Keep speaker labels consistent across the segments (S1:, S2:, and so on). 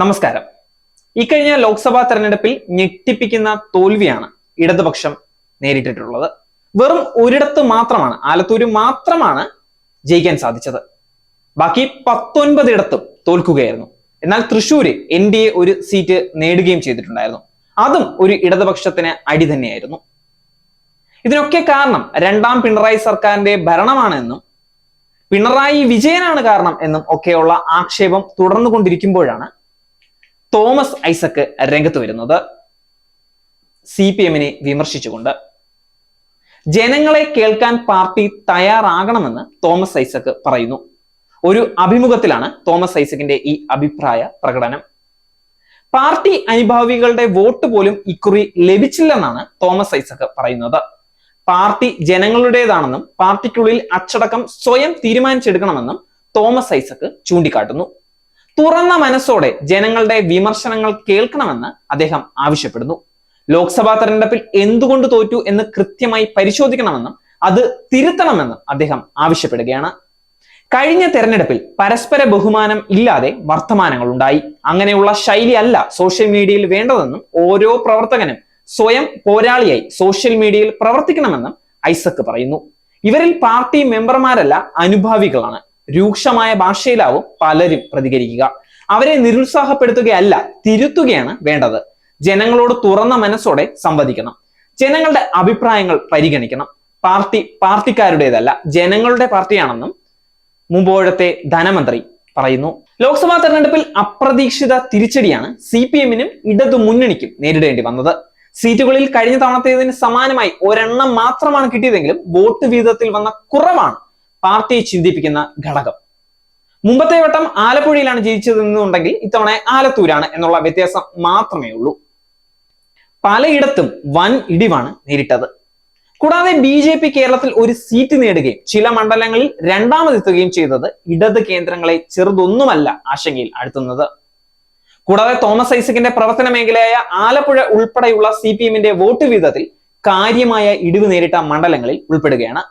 S1: നമസ്കാരം. ഇക്കഴിഞ്ഞ ലോക്സഭാ തെരഞ്ഞെടുപ്പിൽ ഞെട്ടിപ്പിക്കുന്ന തോൽവിയാണ് ഇടതുപക്ഷം നേരിട്ടിട്ടുള്ളത്. വെറും ഒരിടത്ത് മാത്രമാണ് ആലത്തൂര് മാത്രമാണ് ജയിക്കാൻ സാധിച്ചത്. ബാക്കി പത്തൊൻപതിടത്തും തോൽക്കുകയായിരുന്നു. എന്നാൽ തൃശ്ശൂര് എൻ ഡി എ ഒരു സീറ്റ് നേടുകയും ചെയ്തിട്ടുണ്ടായിരുന്നു. അതും ഒരു ഇടതുപക്ഷത്തിന് അടി തന്നെയായിരുന്നു. ഇതിനൊക്കെ കാരണം രണ്ടാം പിണറായി സർക്കാരിന്റെ ഭരണമാണെന്നും പിണറായി വിജയനാണ് കാരണം എന്നും ഒക്കെയുള്ള ആക്ഷേപം തുടർന്നുകൊണ്ടിരിക്കുമ്പോഴാണ് തോമസ് ഐസക്ക് രംഗത്ത് വരുന്നത് സി പി എമ്മിനെ വിമർശിച്ചുകൊണ്ട്. ജനങ്ങളെ കേൾക്കാൻ പാർട്ടി തയ്യാറാകണമെന്ന് തോമസ് ഐസക്ക് പറയുന്നു. ഒരു അഭിമുഖത്തിലാണ് തോമസ് ഐസക്കിന്റെ ഈ അഭിപ്രായ പ്രകടനം. പാർട്ടി അനുഭാവികളുടെ വോട്ട് പോലും ഇക്കുറി ലഭിച്ചില്ലെന്നാണ് തോമസ് ഐസക്ക് പറയുന്നത്. പാർട്ടി ജനങ്ങളുടേതാണെന്നും പാർട്ടിക്കുള്ളിൽ അച്ചടക്കം സ്വയം തീരുമാനിച്ചെടുക്കണമെന്നും തോമസ് ഐസക്ക് ചൂണ്ടിക്കാട്ടുന്നു. തുറന്ന മനസ്സോടെ ജനങ്ങളുടെ വിമർശനങ്ങൾ കേൾക്കണമെന്ന് അദ്ദേഹം ആവശ്യപ്പെടുന്നു. ലോക്സഭാ തെരഞ്ഞെടുപ്പിൽ എന്തുകൊണ്ട് തോറ്റു എന്ന് കൃത്യമായി പരിശോധിക്കണമെന്നും അത് തിരുത്തണമെന്നും അദ്ദേഹം ആവശ്യപ്പെടുകയാണ്. കഴിഞ്ഞ തെരഞ്ഞെടുപ്പിൽ പരസ്പര ബഹുമാനം ഇല്ലാതെ വർത്തമാനങ്ങൾ ഉണ്ടായി അങ്ങനെയുള്ള ശൈലി അല്ല സോഷ്യൽ മീഡിയയിൽ വേണ്ടതെന്നും ഓരോ പ്രവർത്തകനും സ്വയം പോരാളിയായി സോഷ്യൽ മീഡിയയിൽ പ്രവർത്തിക്കണമെന്നും ഐസക് പറയുന്നു. ഇവരിൽ പാർട്ടി മെമ്പർമാരല്ല അനുഭാവികളാണ്. രൂക്ഷമായ ഭാഷയിലാവും പലരും പ്രതികരിക്കുക. അവരെ നിരുത്സാഹപ്പെടുത്തുകയല്ല തിരുത്തുകയാണ് വേണ്ടത്. ജനങ്ങളോട് തുറന്ന മനസ്സോടെ സംവദിക്കണം. ജനങ്ങളുടെ അഭിപ്രായങ്ങൾ പരിഗണിക്കണം. പാർട്ടി പാർട്ടിക്കാരുടേതല്ല ജനങ്ങളുടെ പാർട്ടിയാണെന്നും മുമ്പോഴത്തെ ധനമന്ത്രി പറയുന്നു. ലോക്സഭാ തെരഞ്ഞെടുപ്പിൽ അപ്രതീക്ഷിത തിരിച്ചടിയാണ് സി പി എമ്മിനും ഇടതു മുന്നണിക്കും നേരിടേണ്ടി വന്നത്. സീറ്റുകളിൽ കഴിഞ്ഞ തവണത്തേതിന് സമാനമായി ഒരെണ്ണം മാത്രമാണ് കിട്ടിയതെങ്കിലും വോട്ട് വീതത്തിൽ വന്ന കുറവാണ് പാർട്ടിയെ ചിന്തിപ്പിക്കുന്ന ഘടകം. മുമ്പത്തെ വട്ടം ആലപ്പുഴയിലാണ് ജയിച്ചതെന്നുണ്ടെങ്കിൽ ഇത്തവണ ആലത്തൂരാണ് എന്നുള്ള വ്യത്യാസം മാത്രമേ ഉള്ളൂ. പലയിടത്തും വൻ ഇടിവാണ് നേരിട്ടത്. കൂടാതെ ബി ജെ പി കേരളത്തിൽ ഒരു സീറ്റ് നേടുകയും ചില മണ്ഡലങ്ങളിൽ രണ്ടാമതെത്തുകയും ചെയ്തത് ഇടത് കേന്ദ്രങ്ങളെ ചെറുതൊന്നുമല്ല ആശങ്കയിൽ അടുത്തുന്നത് കൂടാതെ തോമസ് ഐസക്കിന്റെ പ്രവർത്തന മേഖലയായ ആലപ്പുഴ ഉൾപ്പെടെയുള്ള സി വോട്ട് വീതത്തിൽ കാര്യമായ ഇടിവ് നേരിട്ട മണ്ഡലങ്ങളിൽ ഉൾപ്പെടുകയാണ്.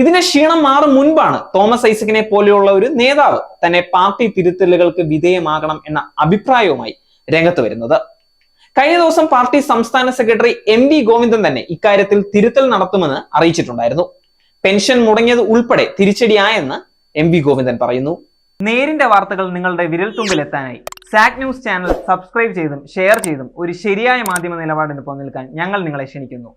S1: ഇതിന്റെ ക്ഷീണം മാറും മുൻപാണ് തോമസ് ഐസക്കിനെ പോലെയുള്ള ഒരു നേതാവ് തന്നെ പാർട്ടി തിരുത്തലുകൾക്ക് വിധേയമാകണം എന്ന അഭിപ്രായവുമായി രംഗത്ത് വരുന്നത്. കഴിഞ്ഞ ദിവസം പാർട്ടി സംസ്ഥാന സെക്രട്ടറി എം വി ഗോവിന്ദൻ തന്നെ ഇക്കാര്യത്തിൽ തിരുത്തൽ നടത്തുമെന്ന് അറിയിച്ചിട്ടുണ്ടായിരുന്നു. പെൻഷൻ മുടങ്ങിയത് ഉൾപ്പെടെ തിരിച്ചടിയായെന്ന് എം വി ഗോവിന്ദൻ പറയുന്നു. നേരിന്റെ വാർത്തകൾ നിങ്ങളുടെ വിരൽത്തുമ്പിൽ എത്താനായി. സാക് ന്യൂസ് ചാനൽ സബ്സ്ക്രൈബ് ചെയ്തും ഷെയർ ചെയ്തും ഒരു ശരിയായ മാധ്യമ നിലപാടിന് പോകാൻ ഞങ്ങൾ നിങ്ങളെ ക്ഷണിക്കുന്നു.